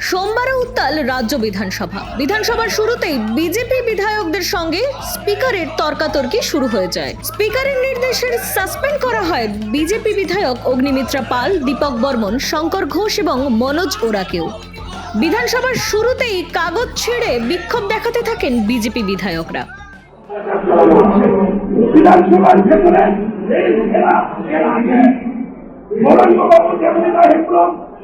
সোমবারে উত্তাল রাজ্য বিধানসভা। বিধানসভার শুরুতেই বিজেপি বিধায়কদের সঙ্গে স্পিকারের তর্কাতর্কি শুরু হয়ে যায়। স্পিকারের নির্দেশের সাসপেন্ড করা হয় বিজেপি বিধায়ক অগ্নিমিত্রা পাল, দীপক বর্মন, শঙ্কর ঘোষ এবং মনোজ ওরাকেও। বিধানসভার শুরুতেই কাগজ ছেড়ে বিক্ষোভ দেখাতে থাকেন বিজেপি বিধায়করা। বিধানসভার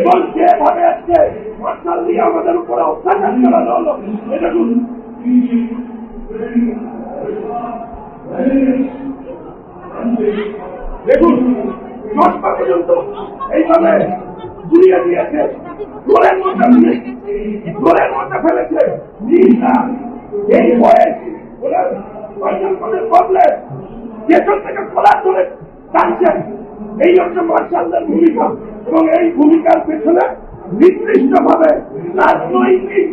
এবং যেভাবে আজকে মার্শাল দিয়ে আমাদের উপর অত্যাচার চালানো হলো এটা দেখুন। দশটা পর্যন্ত এইভাবে ঘুরিয়ে দিয়েছে। গোলের মধ্যে গোলের মধ্যে ফেলেছে। এই বয়স পেছন থেকে খোলা ধরে টানছেন এই হচ্ছে মার্শালদের ভূমিকা। এবং এই ভূমিকার পেছনে নির্দিষ্ট ভাবে রাজনৈতিক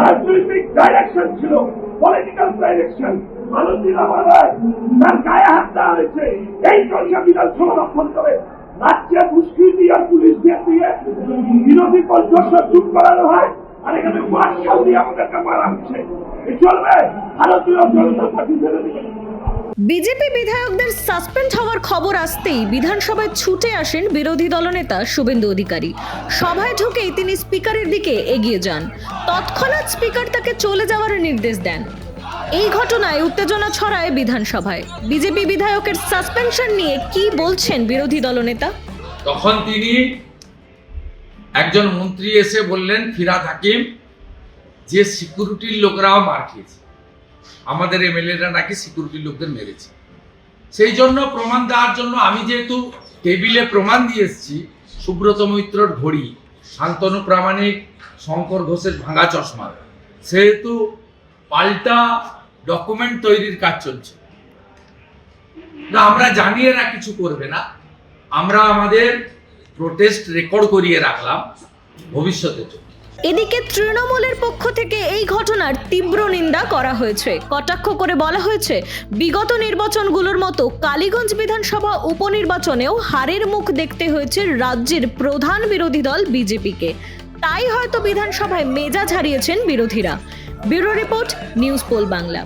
রাজনৈতিক ডাইরেকশন ছিল পলিটিক্যাল ডাইরেকশন তার গায়ে হাত দেওয়া হয়েছে। এই রাজ্যে আর পুলিশ দিয়ে দিয়ে বিরোধী কণ্ঠস্ব চুপ করানো হয়, আর এখানে মার্শাল দিয়ে আমাদেরকে মারা হচ্ছে। চলবে, ভারতীয় জনতা পার্টি দিবে বিজেপি বিধায়কদের সাসপেন্ড হওয়ার খবর আসতেই বিধানসভায় ছুটে আসেন বিরোধী দলনেতা শুভেন্দু অধিকারী। সভায় ঢুকেই তিনি স্পিকারের দিকে এগিয়ে যান। তৎক্ষণাৎ স্পিকার তাকে চলে যাওয়ার নির্দেশ দেন। এই ঘটনায় উত্তেজনা ছড়ায় বিধানসভায়। বিজেপি বিধায়কের সাসপেনশন নিয়ে কি বলছেন বিরোধী দলনেতা? তখন তিনি একজন মন্ত্রী এসে বললেন, ফিরাদ হাকিম, যে সিকিউরিটির লোকরাও মার খেয়েছে। আমাদের এমএলএরা নাকি সিকিউরিটির লোকদের মেরেছে। সেই জন্য প্রমাণ দেওয়ার জন্য আমি যেহেতু টেবিলে প্রমাণ দিয়ে এসেছি, সুব্রত মৈত্রর ঘড়ি, শান্তনু প্রামাণিক, শঙ্কর ঘোষের ভাঙা চশমা, সেহেতু পাল্টা ডকুমেন্ট তৈরির কাজ চলছে। না, আমরা জানি এরা কিছু করবে না। আমরা আমাদের প্রোটেস্ট রেকর্ড করিয়ে রাখলাম ভবিষ্যতের জন্য। এদিকে তৃণমূলের পক্ষ থেকে ঘটনার তীব্র নিন্দা করা হয়েছে। কটাক্ষ করে বলা হয়েছে, বিগত নির্বাচনগুলোর মতো কালীগঞ্জ বিধানসভা উপনির্বাচনেও হারের মুখ দেখতে হয়েছে রাজ্যের প্রধান বিরোধী দল বিজেপিকে। তাই হয়তো বিধানসভায় মেজাজ হারিয়েছেন বিরোধীরা। Bureau report, news poll Bangla.